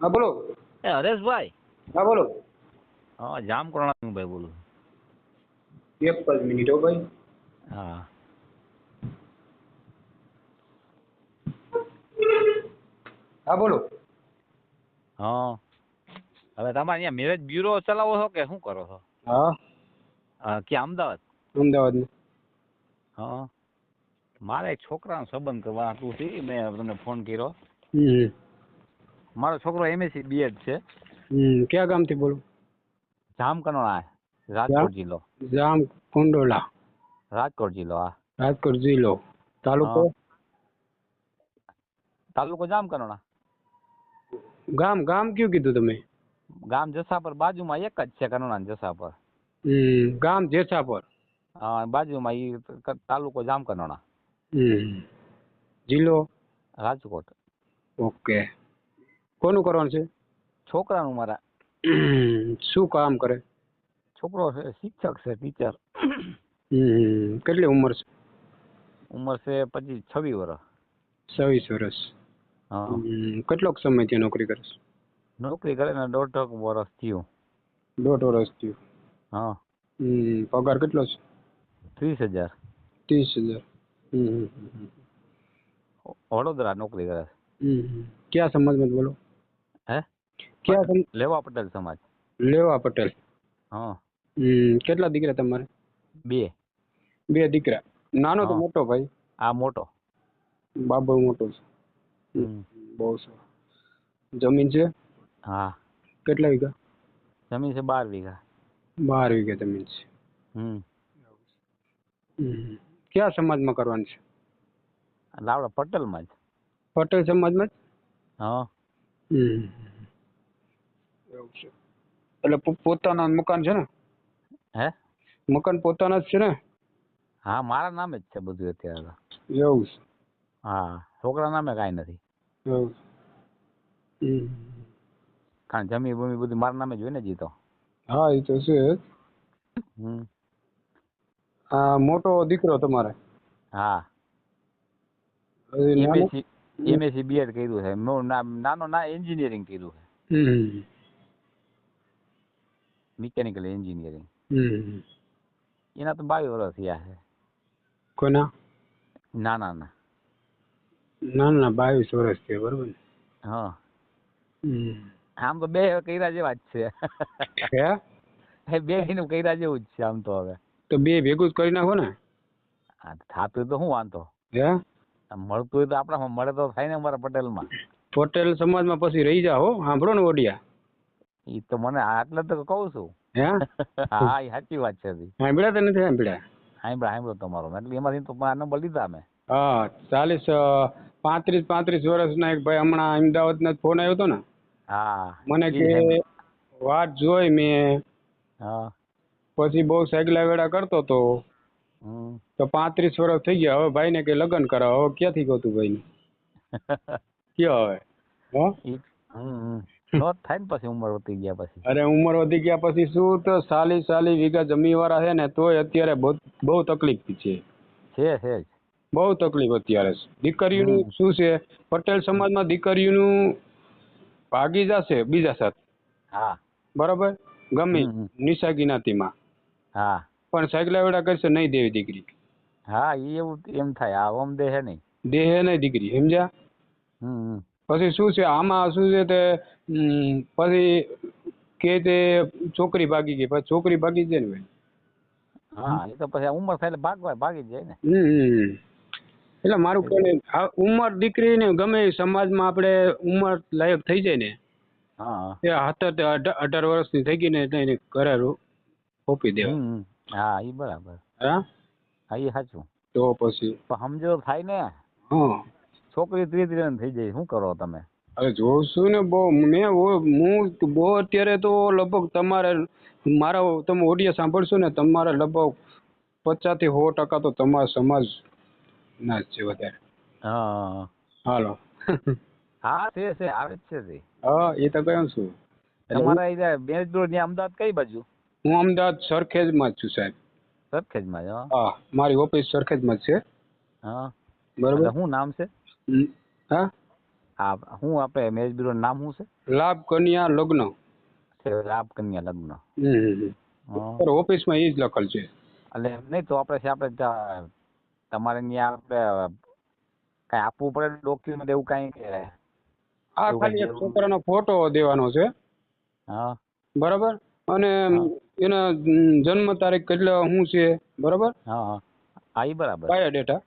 હા બોલો. એ હરેશભાઈ. હા બોલો. હા જામકરણા ભાઈ બોલું એક જ મિનિટ હો ભાઈ. હા. હા બોલો. હા. હવે તમારે અહીંયા મેરેજ બ્યુરો ચલાવો છો કે શું કરો છો? હા. ક્યાં અમદાવાદ? અમદાવાદ. હા. મારે એક છોકરાનો સંબંધ કરવા હતી મેં તમને ફોન કર્યો. હમ. મારો છોકરો એમએસસી બીએડ છે. હમ કયા ગામથી બોલું? જામકંડોળા રાજકોટ જિલ્લો. જામ કોંડોલા રાજકોટ જિલ્લો હા. રાજકોટ જિલ્લો. તાલુકો? તાલુકો જામકંડોળા ગામ ગામ કયું કીધું તમે? ગામ જસાપર બાજુમાં એક જ છે ને જસાપર. હમ ગામ જેસાપર. હા બાજુમાં ઈ તાલુકો જામકંડોળા હમ. જિલ્લો? રાજકોટ. ઓકે. કોનું કરવાનું છે? છોકરાનું મારા. શું કામ કરે? છોકરો છે શિક્ષક છે ટીચર. હમ કેટલી ઉંમર છે? ઉંમર છે પચીસ છવ્વીસ વર્ષ છવ્વીસ વર્ષ હા. હમ, કેટલોક સમય ત્યાં નોકરી કરે છે? નોકરી કરે ને દોઢ વર્ષ થયું. દોઢ વર્ષ થયું. હા. હમ, પગાર કેટલો છે? ત્રીસ હજાર. ત્રીસ હજાર. હમ, હમ, હમ, વડોદરા નોકરી કરે છે. હમ, હમ. ક્યાં સમાજમાં બોલો? હે? ક્યાં લેવા પટેલ સમાજ. લેવા પટેલ. હા. કેટલા દીકરા તમારે? બે. બે દીકરા. નાનો તો મોટો ભાઈ? આ મોટો. બાબો મોટો છે. બહુ સારું જમીન છે? હા. કેટલા વીઘા? જમીન છે બાર વીઘા. બાર વીઘા જમીન છે. હમ. કયા સમાજમાં કરવાનું છે? લાવડા પટેલમાં જ. પટેલ સમાજમાં જ? હા. એવું છે. એટલે પોતાના મકાન છે ને? હે? મકાન પોતાના જ છે ને? હા મારા નામે જ છે બધું અત્યારે. એવું છે. હા છોકરા નામે કાંઈ નથી. એવું કારણ જમીન બમી બધું મારા નામે જ હોય ને જીતો હા એ તો છે હમ. આ મોટો દીકરો તમારે? હા? એમએસસી બીએડ કર્યું છે. નાનો ના એન્જિનિયરિંગ કર્યું છે. હમ. મિકેનિકલ એન્જિનિયરિંગ એના તો બાવીસ વર્ષ થયા છે. કોના? ના ના ના. ના ના બાવીસ વર્ષ થયા બરોબર હા. હમ. આમ તો બે કર્યા જેવા જ છે. બે નું કર્યા જેવું જ છે આમ તો હવે. તો બે ભેગું જ કરી નાખો ને? આ થાતું તો શું વાંધો? હે? મળતું હોય તો આપણામાં મળે તો થાય ને અમારા પટેલમાં. પટેલ સમાજમાં પછી રહી જાઓ હો. સાંભળો ને ઓડિયા એ તો મને આટલે તો કહું છું. હે? એ સાચી વાત છે સાંભળ્યા તો નથી સાંભળ્યા? સાંભળ્યા સાંભળ્યો તમારો એટલે એમાંથી તો આ નંબર લીધા અમે. હા ચાલીસ પાંત્રીસ પાંત્રીસ વર્ષના એક ભાઈ હમણાં અમદાવાદના ફોન આવ્યો હતો ને. હા મને કે વાત જોઈ મેં. હા. પછી બહુ સાયકલા વેડા કરતો હતો તો પાંત્રીસ વર્ષ થઈ ગયા. હવે ભાઈને કે લગ્ન કરાવ. હવે ક્યાંથી ગોતું ભાઈને? કયો હવે. નો થાય ને પછી ઉંમર વધી ગયા પછી. અરે ઉંમર વધી ગયા પછી શું? તો સાલી સાલી વીઘા જમીન વાળા છે ને તોય અત્યારે બહુ તકલીફ છે. છે છે બહુ તકલીફ અત્યારે. દીકરીઓનું શું છે? પટેલ સમાજમાં દીકરીઓનું ભાગી જશે બીજા સાથે. હા. બરાબર? ગમે. નિશા જ્ઞાતિમાં હા. પણ સાયકલ વેડા કરશે નહીં દેવી દીકરી. હા ઈ એવું એમ થાય આમ દેહે નહીં. દેહે નહીં દીકરી સમજ્યા. પછી શું છે આમાં શું છે તે પછી કે તે છોકરી ભાગી ગઈ પછી છોકરી ભાગી જાય ને ભાઈ. હા એ તો પછી ઉંમર થાય એટલે ભાગવા ભાગી જાય ને. હમ. એટલે મારું કહે ઉંમર દીકરી ને ગમે સમાજમાં આપણે ઉંમર લાયક થઈ જાય ને. હા. એ તે અઢાર વર્ષની થઈ ગઈ ને એટલે એને ઘરે ઓપી દેવા. હા એ બરાબર. હા? હા એ સાચું તો પછી? સમજો થાય ને? હા છોકરી ત્રીસ ત્રીસ થઈ જાય શું કરો તમે? જોઉં છું ને બહુ. મેં હું બહુ અત્યારે તો લગભગ તમારે મારા તમે ઓડિયો સાંભળશો ને તમારે લગભગ પચાસથી સો ટકા તો તમારા સમાજ ના જ છે વધારે. હા. હાલો. હા છે છે આવે જ છે હા એ તો કહ્યું છું. તમારા બેંચ રોડ અમદાવાદ કઈ બાજુ? હું અમદાવાદ સરખેજમાં જ છું સાહેબ. સરખેજમાં જ હા? હા મારી ઓફિસ સરખેજમાં જ છે. હા? બરોબર? શું નામ છે. હા? આ શું આપણે મેરેજ બ્યુરો નામ શું છે? લાભ કન્યા લગ્ન. લાભ કન્યા લગ્ન. હં. ઓફિસમાં એ જ લખેલ છે. એટલે નહીં તો આપણે આપણે તમારે ત્યાં આપણે કઈ આપવું પડે ડોક્યુમેન્ટ એવું કઈ કે? આ ખાલી એક છોકરાનો ફોટો દેવાનો છે. હા. બરાબર? અને એનો જન્મ તારીખ કેટલા શું છે? બરાબર? હા હા. હા એ બરાબર. બાયોડેટા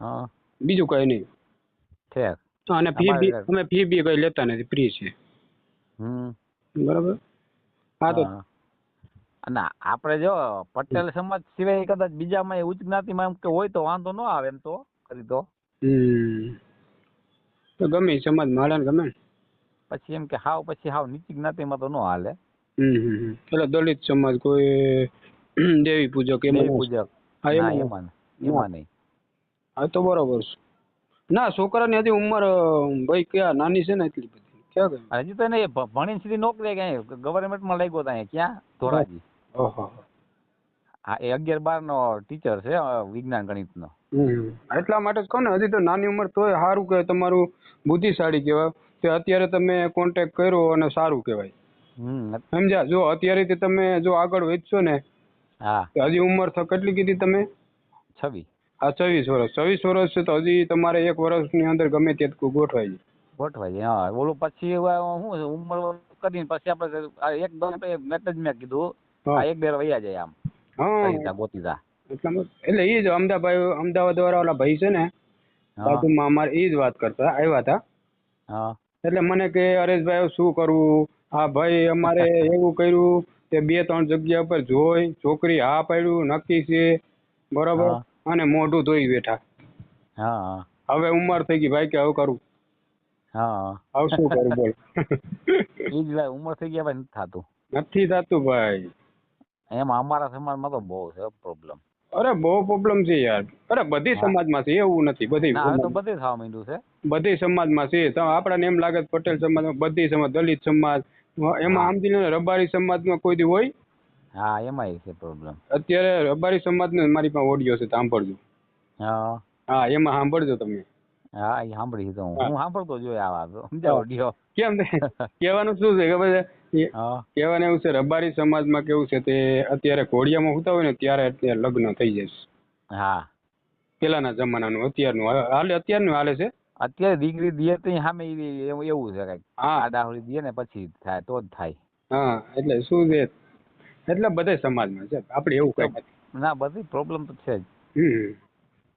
હા. બીજું કઈ નહીં. છે. અને ફી બી અમે ફી બી કઈ લેતા નથી ફ્રી છે. હમ. બરાબર? હા તો. અને આપણે જો પટેલ સમાજ સિવાય કદાચ બીજામાં ઉચ્ચ જ્ઞાતિમાં એમ કે હોય તો વાંધો ન આવે એમ તો કરી તો. હમ. તો ગમે સમાજ માળા ગમે પછી એમ કે હાવ પછી હાવ નીચી જ્ઞાતિમાં તો ન હાલે. હમ હમ હમ. એટલે દલિત સમાજ કોઈ દેવી પૂજક એમાં દેવી પૂજક. હા ના એમાં એમાં એમાં નહીં. હા તો બરોબર છે. ના છોકરાની હજી ઉંમર અ, ભાઈ ક્યાં નાની છે ને એટલી બધી? ક્યાં ગઈ? અને હજી તો એને ભ- ભણીને સીધી નોકરી ક્યાંય ગવર્મેન્ટમાં લાગ્યો ત્યાં અહીંયા. ક્યાં? ધોરાજી. ઓહો હા એ અગિયાર બાર નો ટીચર છે અ, વિજ્ઞાન ગણિતનો. હમ એટલા માટે જ કહું ને હજી તો નાની ઉંમર તોય સારું કે તમારું બુદ્ધિશાળી કહેવાય. કે અત્યારે તમે કોન્ટેક્ટ કર્યો અને સારું કહેવાય. સમજ્યા? જો અત્યારેથી તમે જો આગળ વધશો ને હા. તો હજી ઉંમર કેટલી કીધી તમે? છવ્વીસ. હા છવ્વીસ વર્ષ. છવ્વીસ વર્ષ છે તો હજી તમારે એક વર્ષની અંદર ગમે તે ગોઠવાય છે. ગોઠવાય છે, હા. ઓલું પછી શું ઉંમર કરીને પછી આપણે એક મેસેજ મેં કીધું આ એક બે વૈયા જાય આમ. હા. કઈ જા ગોતી જા એટલામાં એટલે એ જ અમદાવાદ અમદાવાદ વાળા ઓલા ભાઈ છે ને બાજુમાં અમારે એ જ વાત કરતા આવ્યા હતા. હા. એટલે મને કે હરેશભાઈ શું કરવું? આ ભાઈ અમારે એવું કર્યું કે બે ત્રણ જગ્યા પર જોઈ છોકરી હા પાડ્યું નક્કી છે બરાબર? અને મોઢું ધોઈ બેઠા. હા હવે ઉંમર થઈ ગઈ ભાઈ કે હવે કરું? હા. હવે શું કરું બોલ એ જ ભાઈ ઉંમર થઈ ગયા ભાઈ નથી થતું. નથી થતું ભાઈ. એમાં અમારા સમાજમાં તો બહુ છે પ્રોબ્લેમ અરે બહુ પ્રોબ્લેમ છે યાર. અરે બધી હા. સમાજમાં છે એવું નથી બધી તો સમાજ- થવા માંડ્યું છે. બધી સમાજમાં છે. આપણાને એમ લાગે પટેલ સમાજમાં બધી સમાજ દલિત સમાજ એમાં હા. આમ જી રબારી સમાજમાં કોઈ દી હોય? હા એમાં છે પ્રોબ્લેમ અત્યારે રબારી સમાજનો મારી પાસે ઓડિયો છે સાંભળજો. હા. હા એમાં સાંભળજો તમે. હા એ સાંભળી તો હું. હું. સાંભળતો જોઈ આ વાત સમજાવો ડિયો કેમ? કહેવાનું શું છે ખબર છે? કહેવાનું એવું છે રબારી સમાજમાં કેવું છે તે અત્યારે ઘોડિયામાં હોતા હોય ને ત્યારે લગ્ન થઈ જાય હા. પેલાના જમાનાનું અત્યારનું. હાલે અત્યારનું હાલે છે? અત્યારે દીકરી દે તો સામે એવું છે કંઈક. આ દાહોડી દે ને પછી થાય તો જ થાય. હા એટલે શું છે? એટલે બધા સમાજમાં છે આપણે એવું કઈ નથી. ના બધી પ્રોબ્લેમ તો છે જ.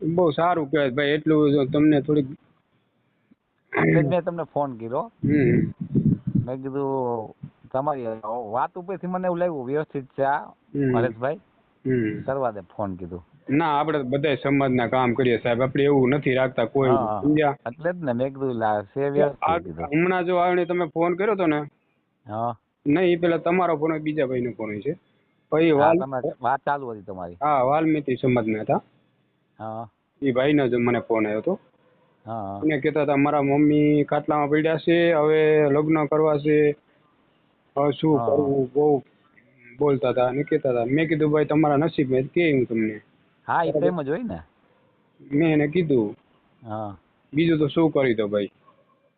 બહુ સારું કહેવાય ભાઈ એટલું જો તમને થોડીક મેં તમને ફોન કર્યો. મેં કીધું તમારી વાત ઉપરથી મને એવું લાગ્યું વ્યવસ્થિત છે આ હરેશભાઈ. કરવા દે ફોન કીધું. ના આપણે બધા સમાજના કામ કરીએ સાહેબ. આપણે એવું નથી રાખતા કોઈ હા. સમજ્યા એટલે જ ને મેં કીધું લા આ- વ્યવસ્થિત કીધું. હમણાં જો આવીને તમે ફોન કર્યો તો ને હા. નહીં પેલા તમારો ફોન હોય બીજા ભાઈનો ફોન હોય છે. પછી હા વાલ તમારે વાત ચાલુ હતી તમારી. હા વાલ્મીકી સમાજના હતા. હા. એ ભાઈનો જ મને ફોન આવ્યો હતો. હા. એને કહેતા હતા મારા મમ્મી ખાટલામાં પડ્યા છે હવે લગ્ન કરવા છે. હવે શું હા. કરવું? બહુ બોલતા હતા અને કહેતા હતા. મેં કીધું ભાઈ તમારા નસીબમાં કે હું તમને. હા એ પ્રેમ જ હોય ને. મેં એને કીધું. હા. બીજું તો શું કરી દો ભાઈ?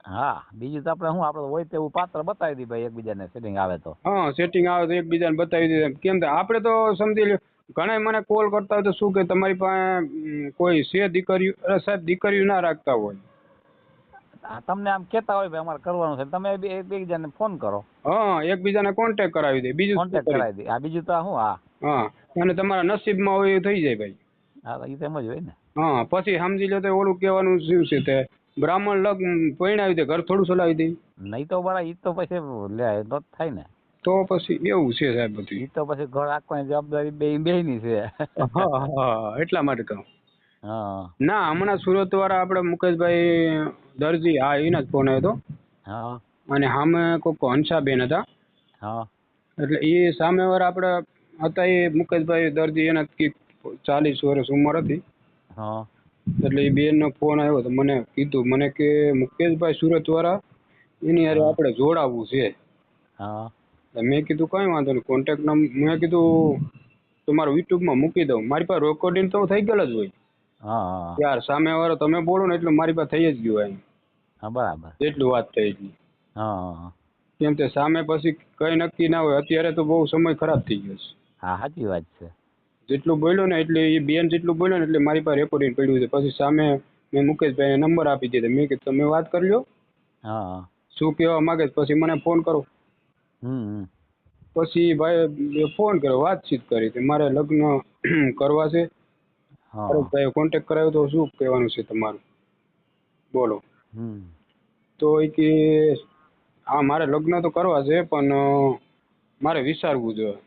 હા બીજું તો આપણે શું આપણે હોય તેવું પાત્ર બતાવી દી ભાઈ એકબીજાને સેટિંગ આવે તો. હા સેટિંગ આવે તો એકબીજાને બતાવી દે. કેમ કે આપણે તો સમજી લ્યો ઘણા મને કોલ કરતા હોય તો શું કે તમારી પાસે કોઈ છે દીકરીઓ? સાહેબ દીકરીઓ ના રાખતા હોય. તમને આમ કહેતા હોય ભાઈ અમારે કરવાનું છે. તમે એકબીજાને ફોન કરો. હા એકબીજાને કોન્ટેક્ટ કરાવી દે. બીજું કોન્ટેક્ટ કરાવી દે. આ બીજું તો શું હા. હા. અને તમારા નસીબમાં હોય એ થઈ જાય ભાઈ. હા એ તેમ જ હોય ને. હા પછી સમજી લો તો ઓલું કહેવાનું શું છે તે બ્રાહ્મણ લગ્ન પરણાવી દે ઘર થોડું ચલાવી દે. નહીં તો બરા ઈ તો પછી લે તો થાય ને. તો પછી એવું છે સાહેબ બધું. ઈ તો પછી ઘર આખવાની જવાબદારી બે બેયની છે. હા હા એટલા માટે કહું. હા. ના હમણાં સુરત વાળા આપણે મુકેશભાઈ દરજી હા એના જ ફોન આવ્યો હતો હા. અને સામે કોઈક હંસાબેન હતા. હા. એટલે એ સામેવાળા આપણે હતા એ મુકેશભાઈ દરજી એના કંઈક ચાલીસ વર્ષ ઉંમર હતી. હા. એટલે એ બેનનો ફોન આવ્યો તો મને કીધું મને કે મુકેશભાઈ સુરતવાળા એની હારે આપણે જોડાવવું છે. હા. મેં કીધું કઈ વાંધો નહીં કોન્ટેક્ટ નંબર મેં કીધું તમારું યુટ્યુબમાં મૂકી દઉં. મારી પાસે રેકોર્ડિંગ તો થઈ ગયેલ જ હોય. હા હા. સામે વાળો તમે બોલો ને એટલે મારી પાસે થઈ જ ગયું એમ. હા બરાબર. એટલું વાત થઈ હા. કેમ કે સામે પછી કઈ નક્કી ના હોય અત્યારે તો બહુ સમય ખરાબ થઈ ગયો છે. હા સાચી વાત છે. જેટલું બોલ્યો ને એટલે એ બેન જેટલું બોલ્યો ને એટલે મારી પાસે રેકોર્ડિંગ પડ્યું છે. પછી સામે મેં મુકેશભાઈને નંબર આપી દીધો. મેં કીધું તમે વાત કરી લો હા. શું કહેવા માંગે પછી મને ફોન કરો. હમ પછી ભાઈ ફોન કર્યો વાતચીત કરી કે મારે લગ્ન કરવા છે. ભાઈ કોન્ટેક્ટ કરાવ્યો તો શું કહેવાનું છે તમારું? બોલો. તો એ કે હા મારે લગ્ન તો કરવા છે પણ મારે વિચારવું જોઈએ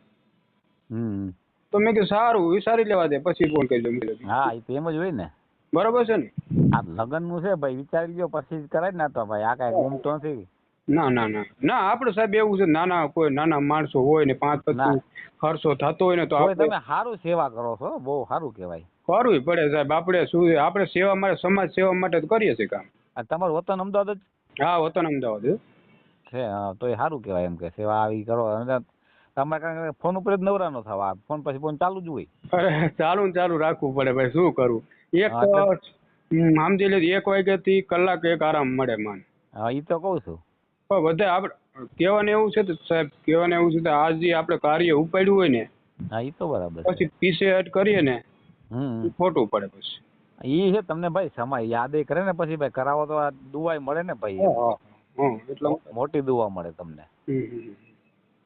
હમ. તો મેં કીધું સારું વિચારી લેવા દે પછી ફોન કરજો. મેં કીધું. હા એ તો એમ જ હોય ને. બરોબર છે ને? આ લગ્નનું છે ભાઈ વિચારી લ્યો પછી જ કરાય ને તો ભાઈ આ કાંઈ ગુમ તો નથી. ના ના ના. ના આપણે સાહેબ એવું છે નાના કોઈ નાના માણસો હોય ને પાંચ ના. પચીસ ખર્ચો થતો હોય ને તો હવે આપણે તમે સારું સેવા કરો છો બહુ સારું કહેવાય. કરવું પડે સાહેબ આપણે શું છે, આપણે સેવા માટે સમાજ સેવા માટે તો કરીએ છીએ કામ. આ તમારું વતન અમદાવાદ જ? હા વતન અમદાવાદ. છે. છે હા તો એ સારું કહેવાય એમ કે સેવા આવી કરો અને તમારે કારણ કે ફોન ઉપર જ નવરા ન થવા ફોન પછી ફોન ચાલુ જ હોય. અરે ચાલુ ને ચાલુ રાખવું પડે ભાઈ શું કરવું એક સમજી લે એક વાગ્યાથી કલાક એક આરામ મળે માન. હા એ તો કહું છું. પણ બધા આપણે કહેવાનું એવું છે તો સાહેબ કહેવાનું એવું છે તો આજ જે આપણે કાર્ય ઉપાડ્યું હોય ને હા એ તો બરાબર પછી પીસે એડ કરીએ ને ખોટું પડે પછી. એ છે તમને ભાઈ સમય યાદ કરે ને પછી ભાઈ કરાવો તો આ દુવાય મળે ને ભાઈ. મોટી દુવા મળે તમને.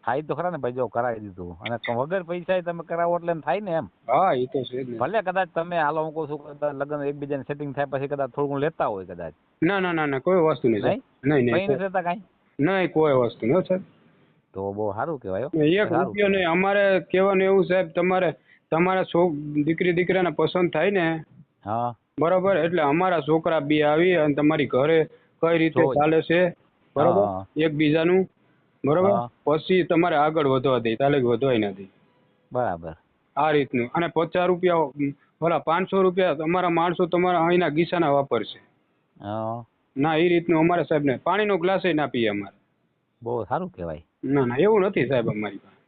થાય તો ખરા ને ભાઈ જો કરાવી દીધું. અને વગર પૈસા તમે કરાવો એટલે થાય ને એમ? હા એ તો છે ભલે કદાચ તમે હાલો હું કહું છું કદાચ લગ્ન એકબીજાને સેટિંગ થાય પછી કદાચ થોડું લેતા હોય કદાચ. ના ના ના ના કોઈ વસ્તુ નહીં. નહીં? નહીં નથી કાંઈ? નહીં કોઈ વસ્તુ નહીં સાહેબ તો બહુ સારું કહેવાય એક રૂપિયો નહીં અમારે કહેવાનું એવું સાહેબ તમારે તમારા છો દીકરી દીકરાને પસંદ થાય ને. હા. બરોબર? એટલે અમારા છોકરા બી આવી અને તમારી ઘરે કઈ રીતે ચાલે છે? બરાબર. એકબીજાનું. બરાબર? પછી તમારે આગળ વધવા દે તાલે વધવાય નથી. બરાબર. આ રીતનું. અને પચાસ રૂપિયા ઓલા પાંચસો રૂપિયા તમારા માણસો તમારા અહીંના ગીસાના વાપરશે. ના એ રીતનું અમારે સાહેબ ને પાણીનો ગ્લાસ ના પીએ અમારે. બહુ સારું કહેવાય. ના ના એવું નથી સાહેબ અમારી પાસે.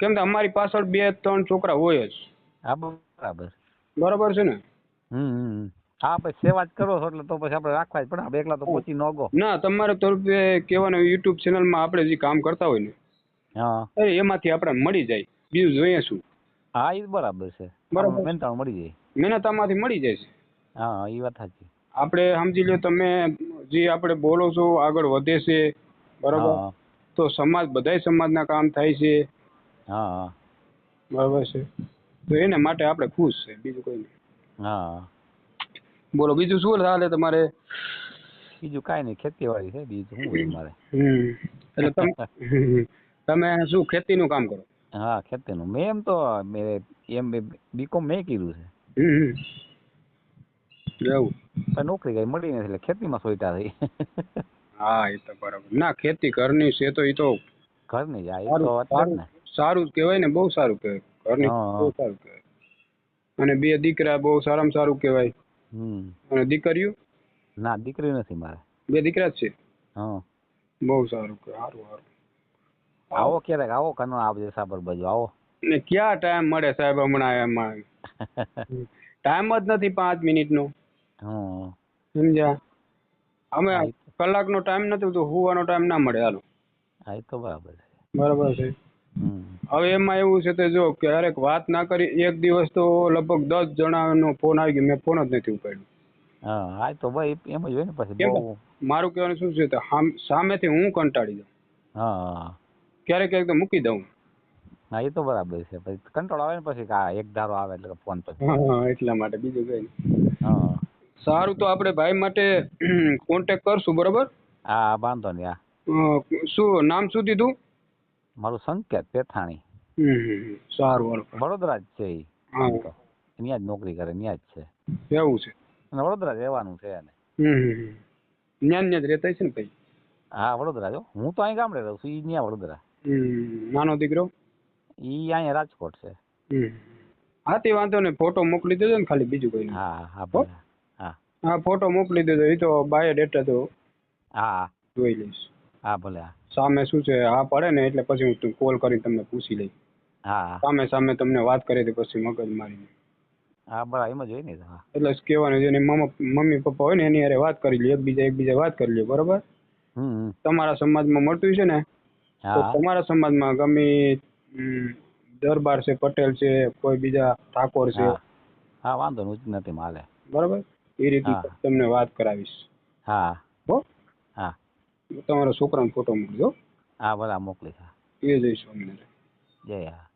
કેમ કે અમારી પાછળ બે ત્રણ છોકરા હોય જ. હા બરાબર. બરાબર છે ને? હમ. હા પછી સેવા જ કરો છો એટલે તો પછી આપણે રાખવા જ પડે. આપણે એકલા તો પહોંચી ન ગો. ના તમારે તરફે કહેવાનું યુટ્યુબ ચેનલમાં આપણે જે કામ કરતા હોય ને હા. એમાંથી આપણે મળી જાય. બીજું જોઈએ શું. હા એ બરાબર છે. બરાબર. મહેનતા મળી જાય. મહેનત આમાંથી મળી જાય છે. હા એ વાત સાચી. આપણે સમજી લો તમે જે આપણે બોલો છો આગળ વધે છે બરાબર? તો સમાજ બધાય સમાજના કામ થાય છે. હા હા. બરાબર છે. તો એને માટે આપણે ખુશ છે બીજું કોઈ નહીં. હા. બોલો બીજું શું ચાલે તમારે? બીજું કાંઈ નહીં ખેતીવાડી છે બીજું શું હોય મારે? હમ એટલે તમે તમે શું ખેતીનું કામ કરો? હા ખેતીનું. મેં એમ તો મેં એમ બીકોમ મેં કીધું છે. એવું. પણ નોકરી કઈ મળી નથી એટલે ખેતીમાં સોઈટા થઈ. હા એ તો બરાબર. ના ખેતી ઘરની છે તો એ તો ઘરની જ આ તો સારું સારું જ કહેવાય ને બહુ સારું કહેવાય. ઘરની બહુ સારું કહેવાય. અને બે દીકરા બહુ સારામાં સારું કહેવાય. હમ. દીકરીઓ? ના દીકરી નથી મારે. બે દીકરા જ છે? હા. બહુ સારું સારું સારું આવો ક્યારેક આવો કનો આવજે સાબર બાજુ આવો. ને ક્યાં ટાઈમ મળે સાહેબ હમણાં એમાં ટાઈમ જ નથી પાંચ મિનિટનો. હમ સમજ્યા? અમે હા, કલાકનો ટાઈમ નથી તો હુવાનો ટાઈમ ના મળે હાલો. હા તો બરાબર છે. બરાબર છે. હમ. હવે એમાં એવું છે કે જો ક્યારેક વાત ના કરી એક દિવસ તો લગભગ દસ જણાનો ફોન આવી ગયો મેં ફોન જ નથી ઉપાડ્યો. હા હા તો ભાઈ એમ જ હોય ને પછી મારું કહેવાનું શું છે સામેથી હું કંટાળી જાઉં. હા ક્યારેક ક્યારેક તો મૂકી દઉં. હા એ તો બરાબર છે. પછી કંટાળો આવે ને પછી એક ધારો આવે એટલે ફોન પછી. હા એટલા માટે. બીજું કઈ હા. સારું તો આપણે ભાઈ માટે કોન્ટેક કરશું બરાબર? હા વાંધો નહીં હા. શું નામ શું દીધું? મારું સંકેત પેથાણી. સારું વડોદરા જ છે ત્યાં જ નોકરી કરે ત્યાં જ છે. એવું છે. અને વડોદરા રહેવાનું છે એને. ને ન્યા જ રહેતા છે ને ભાઈ? હા વડોદરા જો. હું તો અહીં ગામડે રહું છું ઈ ત્યાં વડોદરા. નાનો દીકરો? ઈ અહીંયા રાજકોટ છે. હા તે વાંધો નહીં. ફોટો મોકલી દેજો ને ખાલી બીજું કોઈ હા હા હા હા? ફોટો મોકલી દેજો. એ તો બાયોડેટા તો હા. જોઈ લઈશ. હા ભલે હા. સામે શું છે હા પડે ને એટલે પછી હું કોલ કરીને તમને પૂછી લઈ હા. સામે સામે તમને વાત કરી હતી પછી મગજ મારીને. હા બરાબર એમ જ હોય ને હા. એટલે કહેવાનું છે ને મમ્મી પપ્પા હોય ને એની હારે વાત કરી લે એકબીજા એકબીજા વાત કરી લે બરોબર. તમારા સમાજમાં મળતું છે ને તો તમારા સમાજમાં ગમે દરબાર છે પટેલ છે કોઈ બીજા ઠાકોર છે. હા. વાંધો નથી માલે. બરાબર? એ રીતે તમને વાત કરાવીશ. હા હો. હા? તમારા છોકરાનો ફોટો મૂકજો. હા બધા મોકલીશ એ જઈ સ્વામિનારાયણ જય હા.